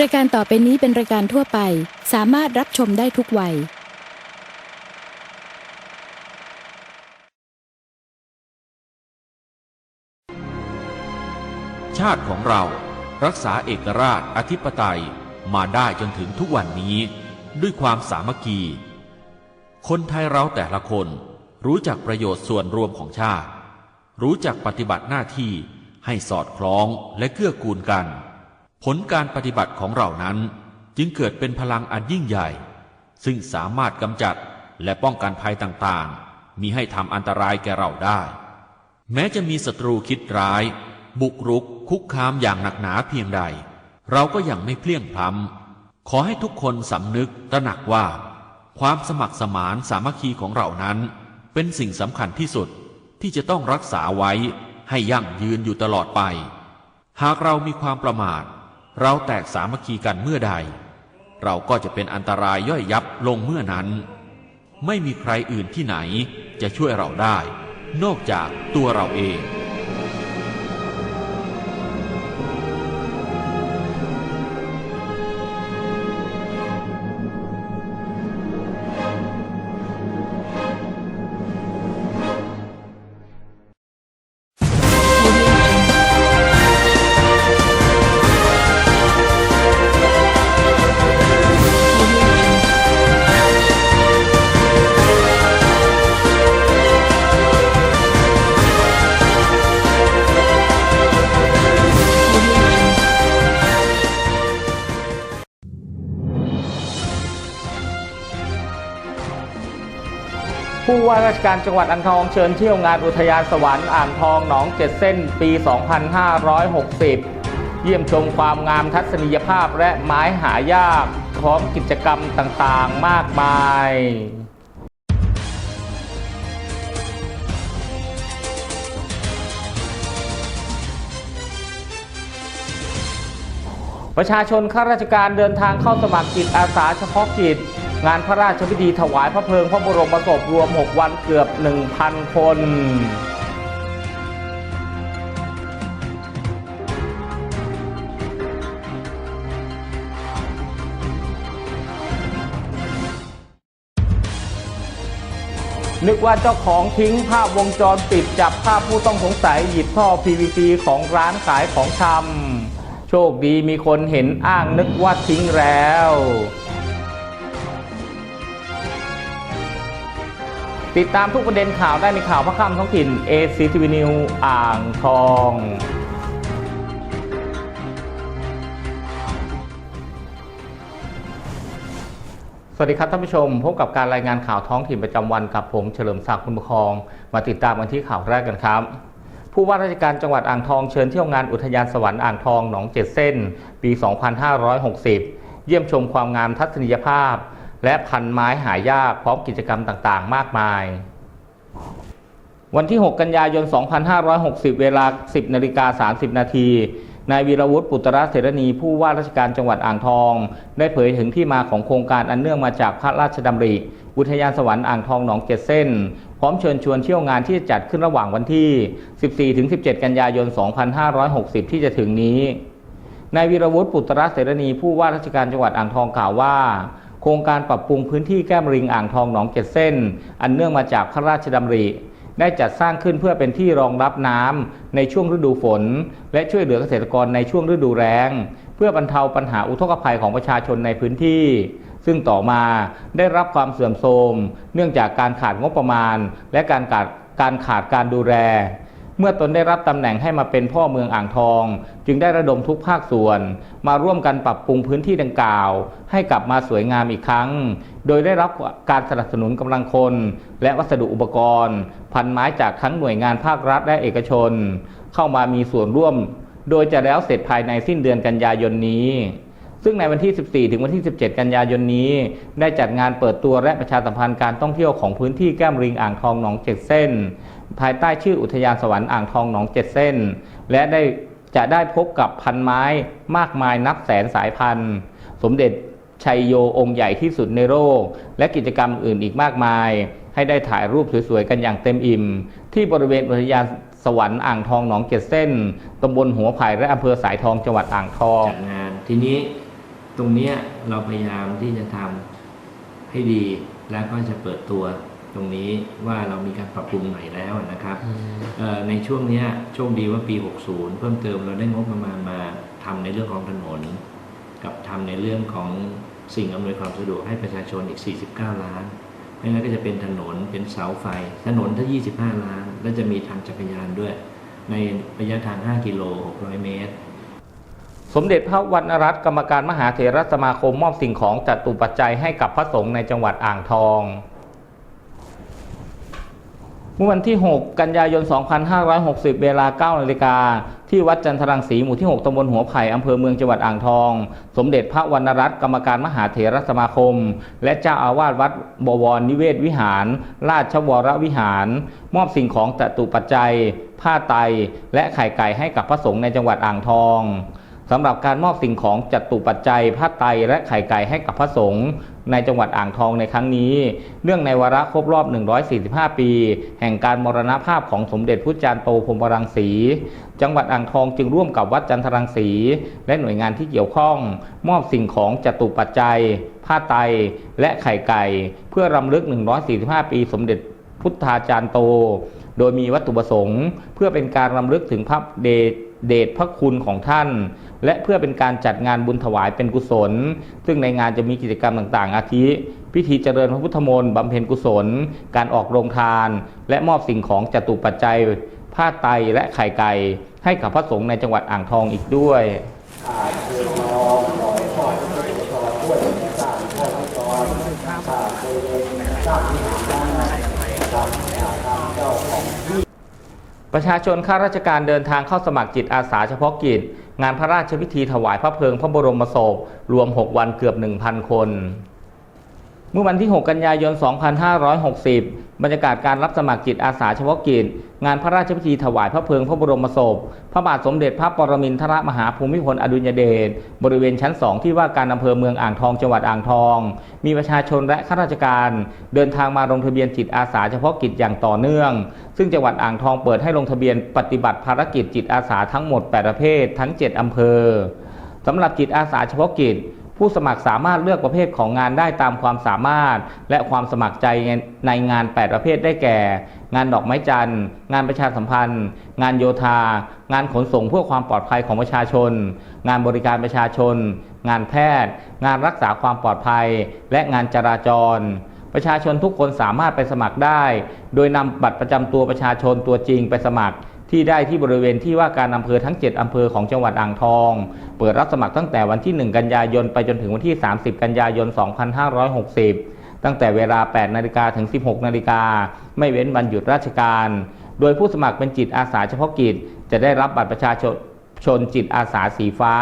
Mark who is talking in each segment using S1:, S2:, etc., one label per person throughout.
S1: รายการต่อไปนี้เป็นรายการทั่วไป สามารถรับชมได้ทุกวัย
S2: ชาติของเรารักษาเอกราชอธิปไตยมาได้จนถึงทุกวันนี้ ด้วยความสามัคคี คนไทยเราแต่ละคนรู้จักประโยชน์ส่วนรวมของชาติ รู้จักปฏิบัติหน้าที่ให้สอดคล้องและเกื้อกูลกัน ผลการปฏิบัติของเรานั้นจึงเกิดเป็นพลังอันยิ่งใหญ่ ซึ่งสามารถกำจัดและป้องกันภัยต่างๆ มีให้ทำอันตรายแก่เราได้ แม้จะมีศัตรูคิดร้าย บุกรุกคุกคามอย่างหนักหนาเพียงใด เราก็ยังไม่เพลียงพล้ำขอให้ทุกคนสำนึกตระหนักว่า ความสมัครสมานสามัคคีของเรานั้น เป็นสิ่งสำคัญที่สุดที่จะต้องรักษาไว้ให้ยั่งยืนอยู่ตลอดไป หากเรามีความประมาท เราแตกสามัคคีกันเมื่อใด เราก็จะเป็นอันตรายย่อยยับลงเมื่อนั้น ไม่มีใครอื่นที่ไหนจะช่วยเราได้ นอกจากตัวเราเอง
S3: การจังหวัดอ่างทองเชิญเที่ยวงานอุทยานสวรรค์อ่างทองหนองเจ็ดเส้นปี 2560 เยี่ยมชมความงามทัศนียภาพและไม้หายากพร้อมกิจกรรมต่างๆ มากมายประชาชนข้าราชการเดินทางเข้าสมัครจิตอาสาเฉพาะกิจ งานพระราชพิธีถวายพระเพลิงพระบรมศพรวม 6 วันเกือบ 1,000 คนนึกว่าเจ้าของทิ้งภาพวงจรปิดจับภาพผู้ต้องสงสัยหยิบท่อ PVC ของร้านขายของชำโชคดีมีคนเห็นอ้างนึกว่าทิ้งแล้ว ติดตามทุกประเด็นข่าวได้ในข่าวพระค่ำท้องถิ่น ACTV News อ่างทองสวัสดีครับท่านผู้ชมพบกับการรายงานข่าวท้องถิ่นประจำวันกับผมเฉลิมศักดิ์คุณประคอง มาติดตามกันที่ข่าวแรกกันครับ ผู้ว่าราชการจังหวัดอ่างทองเชิญเที่ยวงานอุทยานสวรรค์อ่างทองหนองเจ็ดเส้น ปี 2560 เยี่ยมชมความงามทัศนียภาพ และพันไม้หายากพร้อมกิจกรรมต่างๆ มากมาย วันที่ 6 กันยายน 2560 เวลา 10นาฬิกา30 นาทีนายวีรวุฒิปุตระเสรณีผู้ว่าราชการจังหวัดอ่างทอง ได้เผยถึงที่มาของโครงการอันเนื่องมาจากพระราชดำริ อุทยานสวรรค์อ่างทองหนองเจ็ดเส้น พร้อมเชิญชวนเที่ยวงานที่จะจัดขึ้นระหว่างวันที่ 14-17 กันยายน 2560 ที่จะถึงนี้นายวีรวุฒิปุตระเสรณีผู้ว่าราชการจังหวัดอ่างทองกล่าวว่า โครงการปรับปรุงพื้นที่แก้มลิงอ่างทองหนองเจ็ดเส้น อันเนื่องมาจากพระราชดำริ ได้จัดสร้างขึ้นเพื่อเป็นที่รองรับน้ำในช่วงฤดูฝน และช่วยเหลือเกษตรกรในช่วงฤดูแล้ง เพื่อบรรเทาปัญหาอุทกภัยของประชาชนในพื้นที่ซึ่งต่อมาได้รับความเสื่อมโทรม เนื่องจากการขาดงบประมาณ และการขาดการขาดการดูแล เมื่อตนได้รับตำแหน่งให้มาเป็นพ่อเมืองอ่างทอง จึงได้ระดมทุกภาคส่วน มาร่วมกันปรับปรุงพื้นที่ดังกล่าว ให้กลับมาสวยงามอีกครั้ง โดยได้รับการสนับสนุนกำลังคน และวัสดุอุปกรณ์ พันไม้จากทั้งหน่วยงานภาครัฐและเอกชน เข้ามามีส่วนร่วม โดยจะแล้วเสร็จภายในสิ้นเดือนกันยายนนี้ซึ่งในวันที่ 14 ถึงวันที่ 17 กันยายนนี้ ได้จัดงานเปิดตัวและประชาสัมพันธ์การท่องเที่ยวของพื้นที่แก้มริงอ่างทองหนองเจ็ดเส้น ภายใต้ชื่ออุทยานสวรรค์อ่างทองหนองเจ็ดเส้น และได้จะได้พบกับพันไม้มากมายนับแสนสายพันธุ์ สมเด็จชัยโยองค์ใหญ่ที่สุดในโลกและกิจกรรมอื่นอีกมากมาย ให้ได้ถ่ายรูปสวยๆกันอย่างเต็มอิ่ม ที่บริเวณอุทยานสวรรค์อ่างทองหนองเจ็ดเส้นตำบลหัวไผ่และอำเภอสายทองจังหวัดอ่างทอง
S4: จัดงานทีนี้ตรงนี้เราพยายามที่จะทำให้ดีแล้วก็จะเปิดตัว ตรงนี้ว่าเรามีการปรับปรุงใหม่แล้วนะครับเอ่อในช่วงเนี้ยโชคดีว่าปี 60 เพิ่มเติมเราได้งบประมาณมาทำในเรื่องของถนน กับทำในเรื่องของสิ่งอำนวยความสะดวกให้ประชาชนอีก 49 ล้านไม่งั้นก็จะเป็นถนนเป็นเสาไฟ ถนนถ้า 25 ล้าน แล้วจะมีทางจักรยานด้วย ในระยะทาง 5 กิโล 600 เมตร
S3: สมเด็จพระวรรณรัตน์กรรมการมหาเถรสมาคมมอบสิ่งของจัตุปัจจัยให้กับพระสงฆ์ในจังหวัดอ่างทองเมื่อวันที่ 6 กันยายน 2560 เวลา 9 นาฬิกา ที่วัดจันทรังสีหมู่ที่ 6 ตำบลหัวไผ่ อำเภอเมืองจังหวัดอ่างทอง สมเด็จพระวรรณรัตน์กรรมการมหาเถรสมาคม และเจ้าอาวาสวัดบวรนิเวศวิหาร ราชวรวิหาร มอบสิ่งของจตุปัจจัย ผ้าไตรและไข่ไก่ให้กับพระสงฆ์ในจังหวัดอ่างทองสำหรับการมอบสิ่งของจัตุปัจจัยผ้าไตรและไข่ไก่ให้กับพระสงฆ์ ในจังหวัดอ่างทองในครั้งนี้ เนื่องในวาระครบรอบ 145 ปี แห่งการมรณภาพของสมเด็จพระจารย์โตพรมรังสี จังหวัดอ่างทองจึงร่วมกับวัดจันทรังสี และหน่วยงานที่เกี่ยวข้อง มอบสิ่งของจตุปัจจัย ผ้าไตรและไข่ไก่ เพื่อรำลึก 145 ปี สมเด็จพุทธาจารย์โต โดยมีวัตถุประสงค์ เพื่อเป็นการรำลึกถึงพระเดชพระคุณของท่าน และเพื่อเป็นการจัดงานบุญถวายเป็นกุศล ซึ่งในงานจะมีกิจกรรมต่างๆ อาทิ พิธีเจริญพระพุทธมนต์บำเพ็ญกุศล การออกโรงทาน และมอบสิ่งของจตุปัจจัย ผ้าไตรและไข่ไก่ ให้กับพระสงฆ์ในจังหวัดอ่างทองอีกด้วยประชาชนข้าราชการเดินทางเข้าสมัครจิตอาสาเฉพาะกิจ งานพระราชพิธีถวายพระเพลิงพระบรมศพรวม 6 วันเกือบ 1,000 คน เมื่อวันที่ 6 กันยายน 2560 บรรยากาศการรับสมัครจิตอาสาเฉพาะกิจ งานพระราชพิธีถวายพระเพลิงพระบรมศพ พระบาทสมเด็จพระปรมินทรมหาภูมิพลอดุลยเดช บริเวณชั้น 2 ที่ว่าการอำเภอเมืองอ่างทองจังหวัดอ่างทอง มีประชาชนและข้าราชการ เดินทางมาลงทะเบียนจิตอาสาเฉพาะกิจอย่างต่อเนื่อง ซึ่งจังหวัดอ่างทองเปิดให้ลงทะเบียนปฏิบัติภารกิจจิตอาสาทั้งหมด 8 ประเภท ทั้ง 7 อำเภอสำหรับจิตอาสาเฉพาะกิจ ผู้สมัครสามารถเลือกประเภทของงานได้ตามความสามารถ และความสมัครใจในงาน 8 ประเภทได้แก่ งานดอกไม้จันทร์ งานประชาสัมพันธ์ งานโยธา งานขนส่งเพื่อความปลอดภัยของประชาชน งานบริการประชาชน งานแพทย์ งานรักษาความปลอดภัย และงานจราจรประชาชนทุกคนสามารถไปสมัครได้ โดยนำบัตรประจำตัวประชาชนตัวจริงไปสมัคร ที่ได้ที่บริเวณที่ว่าการอำเภอทั้ง 7 อำเภอของจังหวัดอ่างทอง เปิดรับสมัครตั้งแต่วันที่ 1 กันยายน ไปจนถึงวันที่ 30 กันยายน 2560 ตั้งแต่เวลา 8 นาฬิกาถึง 16 นาฬิกา ไม่เว้นวันหยุดราชการ โดยผู้สมัครเป็นจิตอาสาเฉพาะกิจ จะได้รับบัตรประชาชนชนจิตอาสาสีฟ้า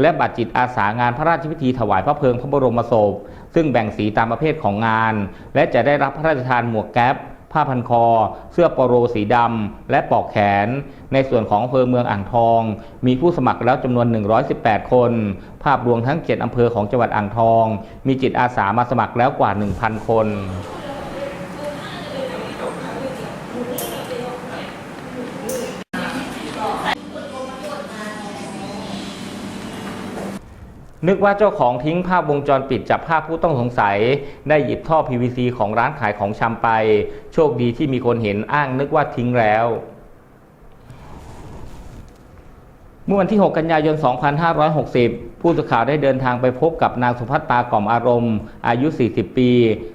S3: และบัตรจิตอาสางานพระราชพิธีถวายพระเพลิงพระบรมศพ ซึ่งแบ่งสีตามประเภทของงาน และจะได้รับพระราชทานหมวกแก๊ป ผ้าพันคอ เสื้อปโรสีดำ และปลอกแขน ในส่วนของอำเภอเมืองอ่างทอง มีผู้สมัครแล้วจำนวน 118 คน ภาพรวมทั้ง 7 อำเภอของจังหวัดอ่างทอง มีจิตอาสามาสมัครแล้วกว่า 1,000 คน นึกว่าเจ้าของทิ้งภาพวงจรปิดจับภาพผู้ต้องสงสัย ได้หยิบท่อ PVC ของร้านขายของชำไป โชคดีที่มีคนเห็นอ้างนึกว่าทิ้งแล้วเมื่อวันที่ 6 กันยายน 2560 ผู้สื่อข่าวได้เดินทางไปพบกับนางสุภัตตากล่อมอารมณ์ อายุ 40 ปี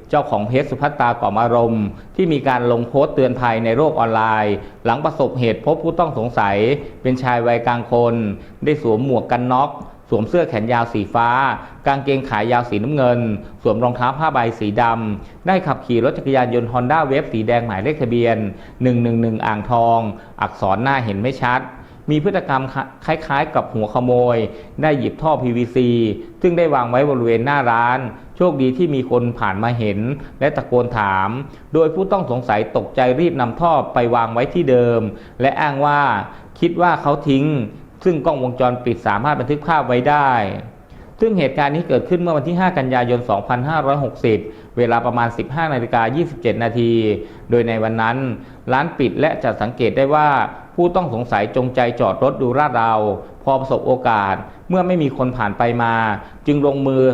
S3: เจ้าของเพจสุภัตตากล่อมอารมณ์ ที่มีการลงโพสต์เตือนภัยในโลกออนไลน์ หลังประสบเหตุพบผู้ต้องสงสัย เป็นชายวัยกลางคน ได้สวมหมวกกันน็อก สวมเสื้อแขนยาวสีฟ้า กางเกงขายาวสีน้ำเงิน สวมรองเท้าผ้าใบสีดำ ได้ขับขี่รถจักรยานยนต์ฮอนด้าเวฟสีแดงหมายเลขทะเบียน 111 อ่างทอง อักษรหน้าเห็นไม่ชัด มีพฤติกรรมคล้ายๆ กับหัวขโมย ได้หยิบท่อ PVC ซึ่งได้วางไว้บริเวณหน้าร้าน โชคดีที่มีคนผ่านมาเห็น และตะโกนถาม โดยผู้ต้องสงสัยตกใจรีบนำท่อไปวางไว้ที่เดิม และอ้างว่าคิดว่าเขาทิ้ง ซึ่งกล้องวงจรปิดสามารถบันทึกภาพไว้ได้ ซึ่งเหตุการณ์นี้เกิดขึ้นเมื่อวันที่ 5 กันยายน 2560 เวลาประมาณ 15นาฬิกา27 นาที โดยในวันนั้นร้านปิดและจะสังเกตได้ว่าผู้ต้องสงสัยจงใจจอดรถดูลาดเราพอประสบโอกาสเมื่อไม่มีคนผ่านไปมา จึงลงมือ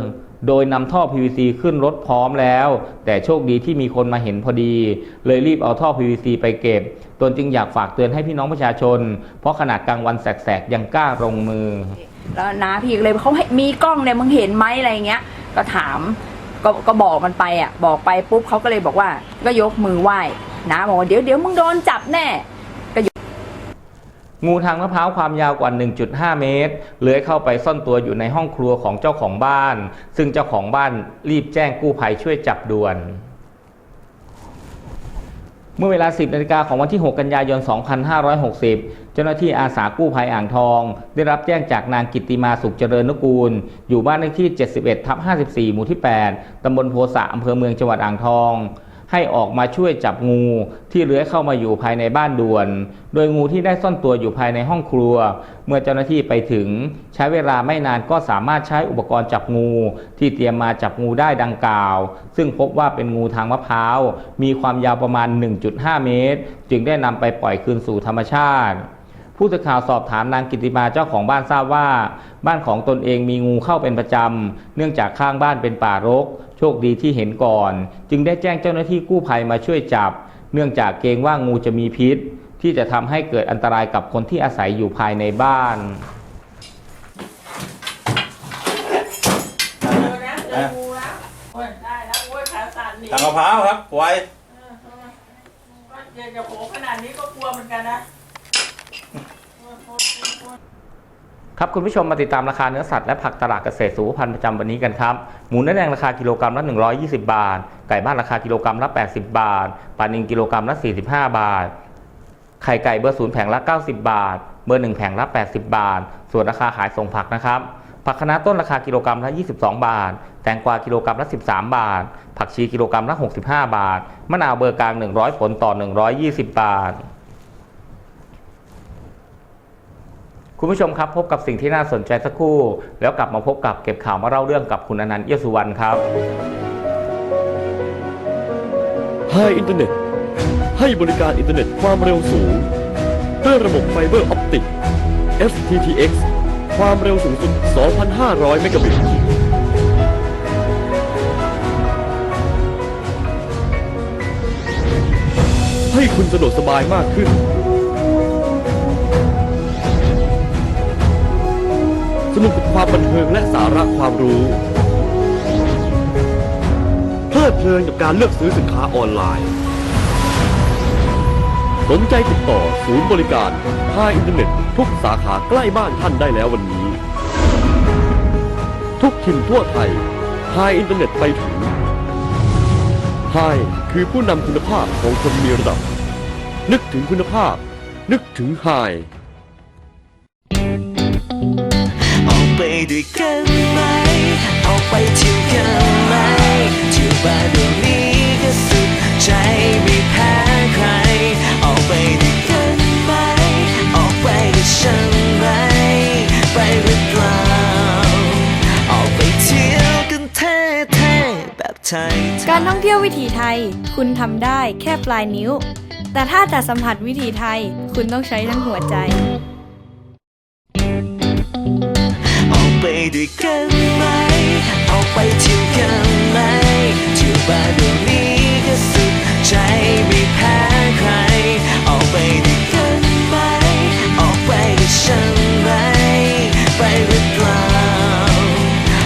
S3: โดยนำท่อ PVC ขึ้นรถพร้อมแล้ว แต่โชคดีที่มีคนมาเห็นพอดี เลยรีบเอาท่อ PVC ไปเก็บ ตนจึงอยากฝากเตือนให้พี่น้องประชาชน เพราะขนาดกลางวันแสกๆ ยังกล้าลงมือ
S5: แล้วน้าพี่ก็เลยเขาให้มีกล้องเนี่ยมึงเห็นไหมอะไรเงี้ย ก็ถามก็ก็บอกมันไปอะ บอกไปปุ๊บเขาก็เลยบอกว่า ก็ยกมือไหว้น้าบอกว่าเดี๋ยวเดี๋ยวมึงโดนจับแน่
S3: งูทางมะพร้าวความยาวกว่า 1.5 เมตร เลื้อยเข้าไปซ่อนตัวอยู่ในห้องครัวของเจ้าของบ้าน ซึ่งเจ้าของบ้านรีบแจ้งกู้ภัยช่วยจับด่วนเมื่อเวลา 10นาฬิกาของวันที่ 6 กันยายน 2560 เจ้าหน้าที่อาสากู้ภัยอ่างทอง ได้รับแจ้งจากนางกิติมาสุขเจริญนุกูล อยู่บ้านเลขที่ 71 ทับ 54 หมู่ที่ 8 ตำบลโพสะอำเภอเมืองจังหวัดอ่างทอง ให้ออกมาช่วยจับงูที่เลื้อยเข้ามาอยู่ภายในบ้านด่วน โดยงูที่ได้ซ่อนตัวอยู่ภายในห้องครัว เมื่อเจ้าหน้าที่ไปถึง ใช้เวลาไม่นานก็สามารถใช้อุปกรณ์จับงู ที่เตรียมมาจับงูได้ดังกล่าว ซึ่งพบว่าเป็นงูทางมะพร้าว มีความยาวประมาณ 1.5 เมตร จึงได้นำไปปล่อยคืนสู่ธรรมชาติผู้สื่อข่าวสอบถามนางกิติมาเจ้าของบ้านทราบว่า บ้านของตนเองมีงูเข้าเป็นประจำ เนื่องจากข้างบ้านเป็นป่ารก คดีที่เห็นก่อน จึงได้แจ้งเจ้าหน้าที่กู้ภัยมาช่วยจับ เนื่องจากเกรงว่างูจะมีพิษ ที่จะทำให้เกิดอันตรายกับคนที่อาศัยอยู่ภายในบ้าน
S6: เจอแล้วเจองูแล้วโอ้ยได้แล้วโอ้ยขาสั่นนี่
S7: ทางมะพร้าวครับไว้
S6: เออเออก็เดี๋ยวจะโผล่ขนาดนี้ก็กลัวเหมือนกันนะโอ้ยโอ้ยโอ้ยโอ้ย
S3: ครับคุณผู้ชมมาติดตามราคาเนื้อสัตว์และผักตลาดเกษตรสุขภัณฑ์ประจำวันนี้กันครับหมูเนื้อแดงราคากิโลกรัมละ 120 บาท ไก่บ้านราคากิโลกรัมละ 80 บาทปลานิลกิโลกรัมละ 45 บาท ไข่ไก่เบอร์ศูนย์แผงละ 90 บาท เบอร์หนึ่งแผงละ 80 บาท ส่วนราคาขายส่งผักนะครับผักคะน้าต้นราคากิโลกรัมละ 22 บาท แตงกวากิโลกรัมละ 13 บาท ผักชีกิโลกรัมละ 65 บาท มะนาวเบอร์กลาง 100 ผลต่อ 120 บาท คุณผู้ชมครับพบกับสิ่งที่น่าสนใจสักครู่ แล้วกลับมาพบกับเก็บข่าวมาเล่าเรื่องกับคุณอนันต์เอี้ยสุวรรณครับ
S8: ไฮอินเทอร์เน็ต ให้บริการอินเทอร์เน็ตความเร็วสูงด้วยระบบไฟเบอร์ออปติก FTTX ความเร็วสูงสุด 2,500 เมกะบิต ให้คุณสะดวกสบายมากขึ้น สนุกกับความบันเทิงและสาระความรู้ เพลิดเพลินกับการเลือกซื้อสินค้าออนไลน์ สนใจติดต่อศูนย์บริการภาอินเทอร์เน็ต ทุกสาขาใกล้บ้านท่านได้แล้ววันนี้ ทุกถิ่นทั่วไทยไฮอินเทอร์เน็ตไปถึงไฮคือผู้นำคุณภาพของคนมีระดับ นึกถึงคุณภาพ นึกถึงไฮ
S9: ด้วยกันไหมออกไปเที่ยวกันไหมเที่ยวบ้านเดี๋ยวนี้ก็สุดใจไม่แพ้ใครออกไปด้วยกันไหมออกไปกับฉันไหมไปหรือเปล่าออกไปเที่ยวกันเท่ๆแบบไทย
S10: การท่องเที่ยววิถีไทย คุณทำได้แค่ปลายนิ้ว แต่ถ้าจะสัมผัสวิถีไทย คุณต้องใช้ทั้งหัวใจ
S9: ออก ไปด้วยกันไหมออกไปเที่ยวกันไหมเที่ยวบ้านเดี๋ยวนี้ก็สุดใจไม่แพ้ใครออกไปด้วยกันไหมออกไปกับฉันไหม ไปหรือเปล่า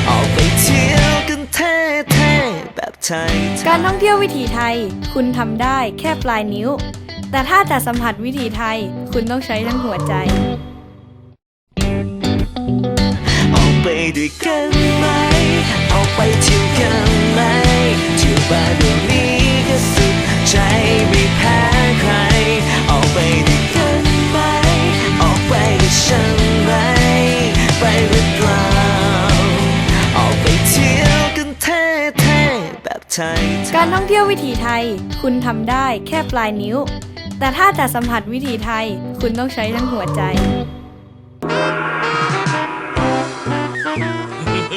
S9: ออกไปเที่ยวกันเท่ๆแบบไทย
S10: การท่องเที่ยววิถีไทย คุณทำได้แค่ปลายนิ้ว แต่ถ้าจะสัมผัสวิถีไทย คุณต้องใช้ทั้งหัวใจ
S9: ไปด้วยกันไหมออกไปเที่ยวกันไหมเที่ยวบ้านเดี๋ยวนี้ก็สุดใจไม่แพ้ใครออกไปด้วยกันไหมออกไปกับฉันไหม ไปหรือเปล่าออกไปเที่ยวกันเท่ๆแบบไทย
S10: การท่องเที่ยววิถีไทย คุณทำได้แค่ปลายนิ้ว แต่ถ้าจะสัมผัสวิถีไทย คุณต้องใช้ทั้งหัวใจ
S7: สวั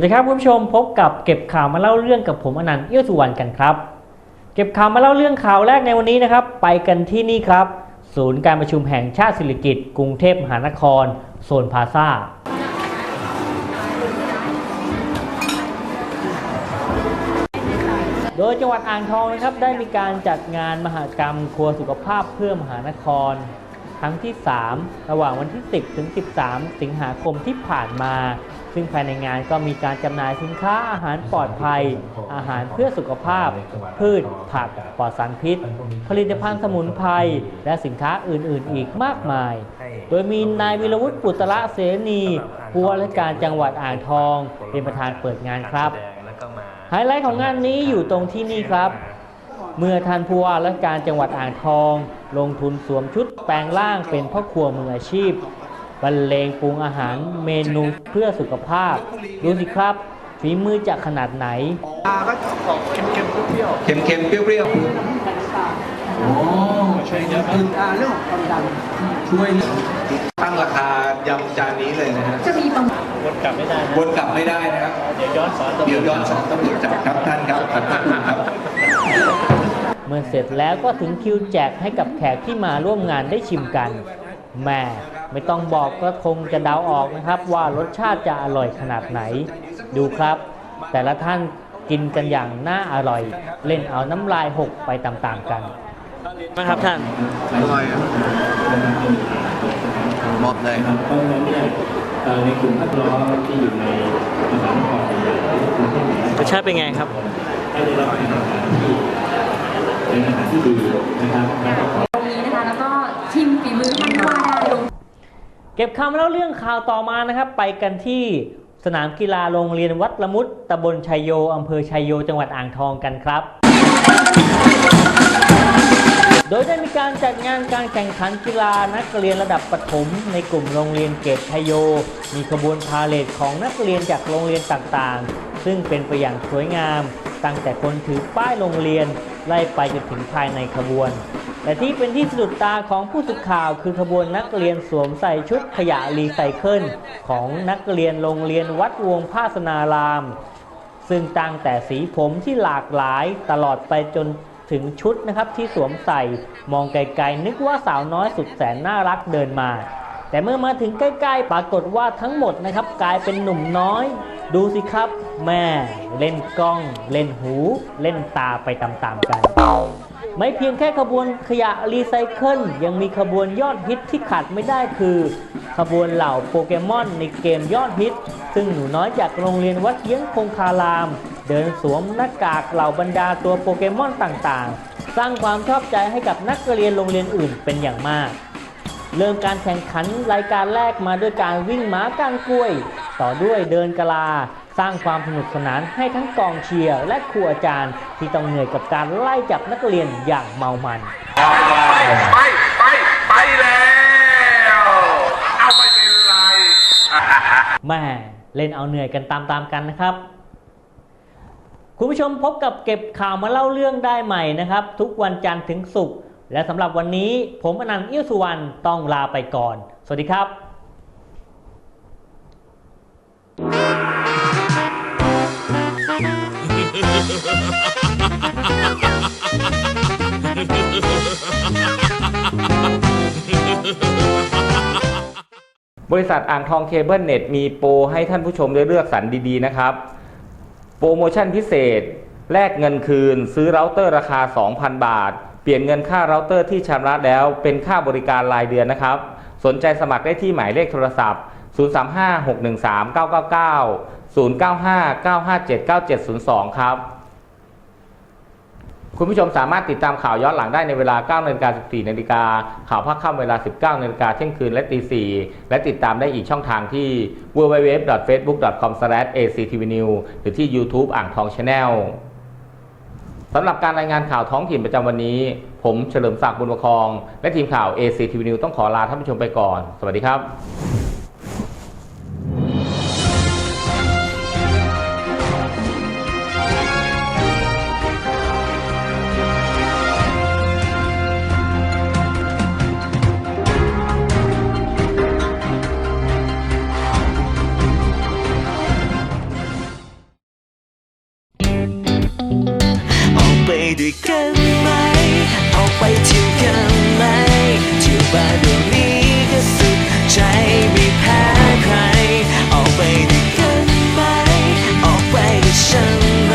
S7: สดีครับคุณผู้ชมพบกับเก็บข่าวมาเล่าเรื่องกับผมอนันต์เอี้ยวสุวรรณกันครับ เก็บข่าวมาเล่าเรื่องข่าวแรกในวันนี้นะครับ ไปกันที่นี่ครับ ศูนย์การประชุมแห่งชาติสิริกิติ์กรุงเทพมหานคร โซนพาซาโดยจังหวัดอ่างทองนะครับได้มีการจัดงานมหกรรมครัวสุขภาพเพื่อมหานคร ครั้งที่ 3 ระหว่างวันที่ 10 ถึง 13 สิงหาคมที่ผ่านมา ซึ่งภายในงานก็มีการจำหน่ายสินค้าอาหารปลอดภัย อาหารเพื่อสุขภาพ พืช ผักปลอดสารพิษ ผลิตภัณฑ์สมุนไพรและสินค้าอื่นๆ อีกมากมาย โดยมีนายวิรวุฒิปุตระเสนีผู้ว่าราชการจังหวัดอ่างทอง เป็นประธานเปิดงานครับไฮไลท์ของงานนี้อยู่ตรงที่นี่ครับ เมื่อท่านผู้ว่าราชการจังหวัดอ่างทอง ลงทุนสวมชุดแปลงร่างเป็นพ่อครัวมืออาชีพ บรรเลงปรุงอาหารเมนูเพื่อสุขภาพ ดูสิครับฝีมือจะขนาดไหน
S11: เค็มๆเปรี้ยวๆโอ้ใช่ครับเรื่องของความดันช่วยตั้งราคายำจานนี้เลยนะฮะจะมีบางวนกลับไม่ได้วนกลับไม่ได้นะครับ เดี๋ยวย้อนสอนเดี๋ยวย้อนสอนตำรวจจับครับท่านครับขอบพระคุณครับ
S7: เมื่อเสร็จแล้วก็ถึงคิวแจกให้กับแขกที่มาร่วมงานได้ชิมกันแหม่ ไม่ต้องบอกก็คงจะเดาออกนะครับ ว่ารสชาติจะอร่อยขนาดไหน ดูครับ แต่ละท่านกินกันอย่างน่าอร่อย เล่นเอาน้ำลายหกไปตามๆกันนะครับท่าน
S11: อร่อยครับหมดเลยครับ
S4: เพราะฉะนั้นเนี่ยเอ่อในกลุ่มพักร้อที่อยู่ในมหานครใหญ่ๆกรุงเทพมหานคร
S7: รสชาติเป็นไงครับ
S4: ให้ได้รับอาหารที่เป็นอาหารที่ดีนะครับแล้วก็ขอ
S12: ตรงนี้นะคะแล้วก็ชิมฝีมือท่านผู้ว่าได้ลง
S7: เก็บคำแล้วเรื่องข่าวต่อมานะครับ ไปกันที่สนามกีฬาโรงเรียนวัดละมุดตำบลชัยโยอำเภอชัยโย จังหวัดอ่างทองกันครับ โดยได้มีการจัดงานการแข่งขันกีฬานักเรียนระดับประถม ในกลุ่มโรงเรียนเกตชัยโย มีขบวนพาเลทของนักเรียนจากโรงเรียนต่างๆ ซึ่งเป็นไปอย่างสวยงาม ตั้งแต่คนถือป้ายโรงเรียนไล่ไปจนถึงภายในขบวน แต่ที่เป็นที่สะดุดตาของผู้สื่อข่าวคือขบวนนักเรียนสวมใส่ชุดขยะรีไซเคิลของนักเรียนโรงเรียนวัดวงภาสนาราม ซึ่งตั้งแต่สีผมที่หลากหลายตลอดไปจนถึงชุดนะครับที่สวมใส่มองไกลๆ นึกว่าสาวน้อยสุดแสนน่ารักเดินมา แต่เมื่อมาถึงใกล้ๆ ปรากฏว่าทั้งหมดนะครับกลายเป็นหนุ่มน้อย ดูสิครับ แม่เล่นกล้อง เล่นหู เล่นตาไปตามๆกัน ไม่เพียงแค่ขบวนขยะรีไซเคิลยังมีขบวนยอดฮิตที่ขาดไม่ได้คือ ขบวนเหล่าโปเกมอนในเกมยอดฮิต ซึ่งหนูน้อยจากโรงเรียนวัดเยี้ยงคงคาราม เดินสวมหน้ากากเหล่าบรรดาตัวโปเกมอนต่างๆ สร้างความชอบใจให้กับนักเรียนโรงเรียนอื่นเป็นอย่างมาก เริ่มการแข่งขันรายการแรกมาด้วยการวิ่งม้าก้านกล้วย ต่อด้วยเดินกะลา สร้างความสนุกสนานให้ทั้งกองเชียร์และครูอาจารย์ ที่ต้องเหนื่อยกับการไล่จับนักเรียนอย่างเมามัน
S13: ไปไปไปแล้ว เอาไม่เป็นไร
S7: แม่เล่นเอาเหนื่อยกันตามๆกันนะครับ คุณผู้ชมพบกับเก็บข่าวมาเล่าเรื่องได้ใหม่นะครับ ทุกวันจันทร์ถึงศุกร์และสำหรับวันนี้ผมอนันต์เอี้ยวสุวรรณต้องลาไปก่อน สวัสดีครับ
S3: บริษัทอ่างทองเคเบิลเน็ตมีโปรให้ท่านผู้ชมได้เลือกสรรดีๆนะครับ โปรโมชั่นพิเศษ แลกเงินคืน ซื้อเราเตอร์ราคา 2,000 บาท เปลี่ยนเงินค่าเราเตอร์ที่ชำระแล้วเป็นค่าบริการรายเดือนนะครับ สนใจสมัครได้ที่หมายเลขโทรศัพท์ 035-613-999 095-957-9702 ครับ คุณผู้ชมสามารถติดตามข่าวย้อนหลังได้ในเวลา 9นาฬิกา14นาฬิกาข่าวภาคค่ำเวลา 19นาฬิกาเที่ยงคืนและตี4และติดตามได้อีกช่องทางที่ www.facebook.com/actvnews หรือที่ YouTube อ่างทอง Channel สำหรับการรายงานข่าวท้องถิ่นประจำวันนี้ ผมเฉลิมศักดิ์บุญประคอง และทีมข่าว ACTV News ต้องขอลาท่านผู้ชมไปก่อน สวัสดีครับ
S9: ด้วยกันไหม ออกไปเที่ยวกันไหมเที่ยวบ้านดวงนี้ก็สุดใจไม่แพ้ใคร ออกไปด้วยกันไหม ออกไปกับฉันไหม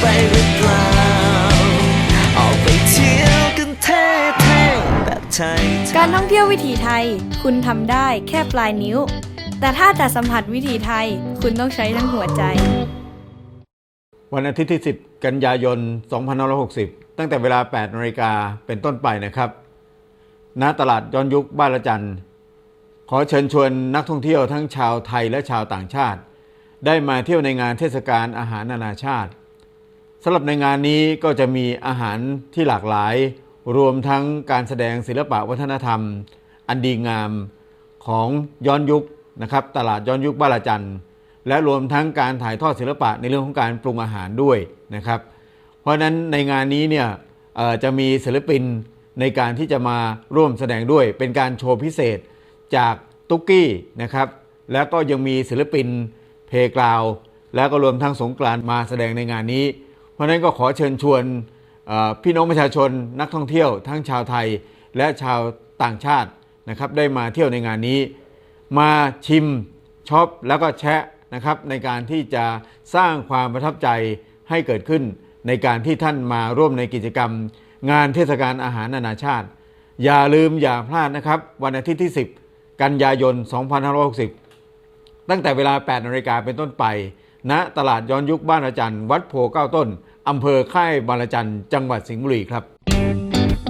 S9: ไปหรือเปล่า ออกไปเที่ยวกันเท่ๆแบบไทย
S10: การท่องเที่ยววิถีไทย คุณทำได้แค่ปลายนิ้ว แต่ถ้าจะสัมผัสวิถีไทย คุณต้องใช้ทั้งหัวใจ
S14: วันอาทิตย์ที่ 10 กันยายน 2560 ตั้งแต่เวลา 8นาฬิกาเป็นต้นไปนะครับ ณ ตลาดย้อนยุคบ้านละจันขอเชิญชวนนักท่องเที่ยวทั้งชาวไทยและชาวต่างชาติ ได้มาเที่ยวในงานเทศกาลอาหารนานาชาติสำหรับในงานนี้ก็จะมีอาหารที่หลากหลาย รวมทั้งการแสดงศิลปะวัฒนธรรม อันดีงามของย้อนยุคนะครับ ตลาดย้อนยุคบ้านละจันทร์ และรวมทั้งการถ่ายทอดศิลปะในเรื่องของการปรุงอาหารด้วยนะครับ เพราะฉะนั้นในงานนี้เนี่ยจะมีศิลปินในการที่จะมาร่วมแสดงด้วย เป็นการโชว์พิเศษจากตุ๊กกี้นะครับแล้วก็ยังมีศิลปินเพลกราว แล้วก็รวมทั้งสงกรานมาแสดงในงานนี้ เพราะฉะนั้นก็ขอเชิญชวนพี่น้องประชาชนนักท่องเที่ยวทั้งชาวไทยและชาวต่างชาตินะครับได้มาเที่ยวในงานนี้ มาชิมช็อปแล้วก็แชะ นะครับในการที่จะสร้างความประทับใจให้เกิดขึ้น ในการที่ท่านมาร่วมในกิจกรรม งานเทศกาลอาหารนานาชาติ อย่าลืมอย่าพลาดนะครับ วันอาทิตย์ที่ 10 กันยายน 2560 ตั้งแต่เวลา 8นาฬิกาเป็นต้นไปณตลาดย้อนยุคบ้านอาจารย์วัดโพเก้าต้นอำเภอค่ายบางระจันจังหวัดสิงห์บุรีครับ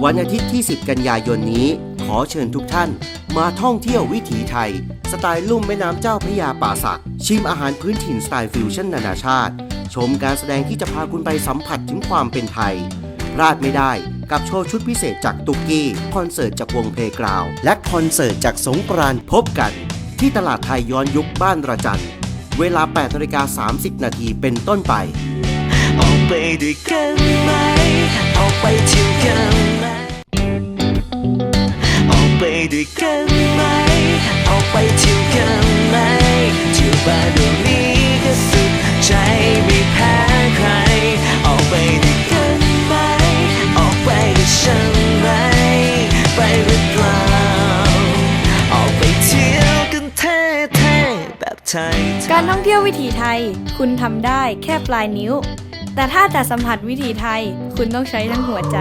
S15: วันอาทิตย์ที่ 10 กันยายนนี้ ขอเชิญทุกท่าน มาท่องเที่ยววิถีไทย สไตล์ลุ่มแม่น้ำเจ้าพระยาป่าสัก ชิมอาหารพื้นถิ่นสไตล์ฟิวชั่นนานาชาติ ชมการแสดงที่จะพาคุณไปสัมผัสถึงความเป็นไทย พลาดไม่ได้กับโชว์ชุดพิเศษจากตุกกี้ คอนเสิร์ตจากวงเพลงกราว และคอนเสิร์ตจากสงกรานต์พบกัน ที่ตลาดไทยย้อนยุคบ้านระจันเวลา8นาฬิกา30 นาทีเป็นต้นไป
S9: ออกไปด้วยกันไหมออกไปเที่ยวกัน ไปด้วยกันไหม ออกไปเที่ยวกันไหมเที่ยวบ้านดวงนี้ก็สุดใจไม่แพ้ใคร ออกไปด้วยกันไหม ออกไปกับฉันไหม ไปหรือเปล่า ออกไปเที่ยวกันเท่ๆแบบไทย
S10: การท่องเที่ยววิถีไทย คุณทำได้แค่ปลายนิ้ว แต่ถ้าจะสัมผัสวิถีไทย คุณต้องใช้ทั้งหัวใจ